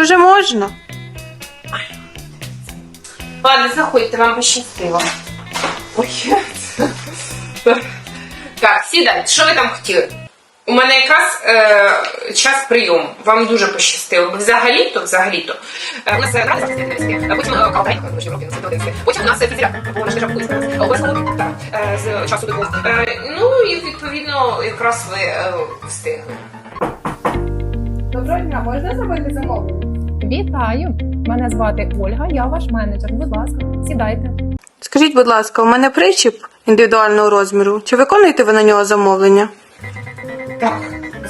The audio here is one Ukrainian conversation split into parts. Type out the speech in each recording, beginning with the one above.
вже можна. Ладно, заходьте, вам пощастило. Ой. Так, сідайте, що ви там хотіли? У мене якраз е, час прийому. Вам дуже пощастило. Взагалі-то, взагалі-то. Е, е, е, потім е, е, у нас е, е, е, з е, Ну і відповідно якраз ви е, встигли. Дня, можна зробити замовлення? Вітаю! Мене звати Ольга, я ваш менеджер. Будь ласка, сідайте. Скажіть, будь ласка, у мене причіп індивідуального розміру. Чи виконуєте ви на нього замовлення? Так,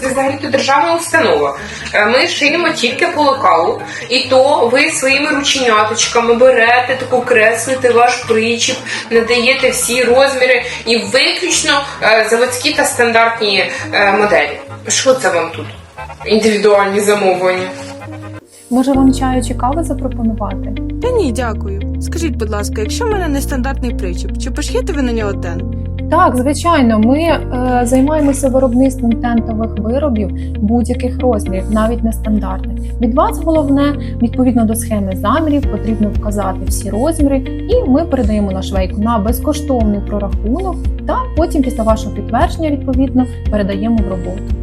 це взагалі-то державна установа. Е, Ми шиємо тільки по лекалу, і то ви своїми рученяточками берете, таку креслите ваш причіп, надаєте всі розміри і виключно е, заводські та стандартні е, моделі. Що це вам тут? Індивідуальні замовлення. Може вам чаю чи кави запропонувати? Та ні, дякую. Скажіть, будь ласка, якщо в мене нестандартний причіп, чи пошиєте ви на нього тен? Так, звичайно, ми е, займаємося виробництвом тентових виробів будь-яких розмірів, навіть нестандартних. Від вас головне, відповідно до схеми замірів, потрібно вказати всі розміри, і ми передаємо на швейку на безкоштовний прорахунок, та потім після вашого підтвердження відповідно передаємо в роботу.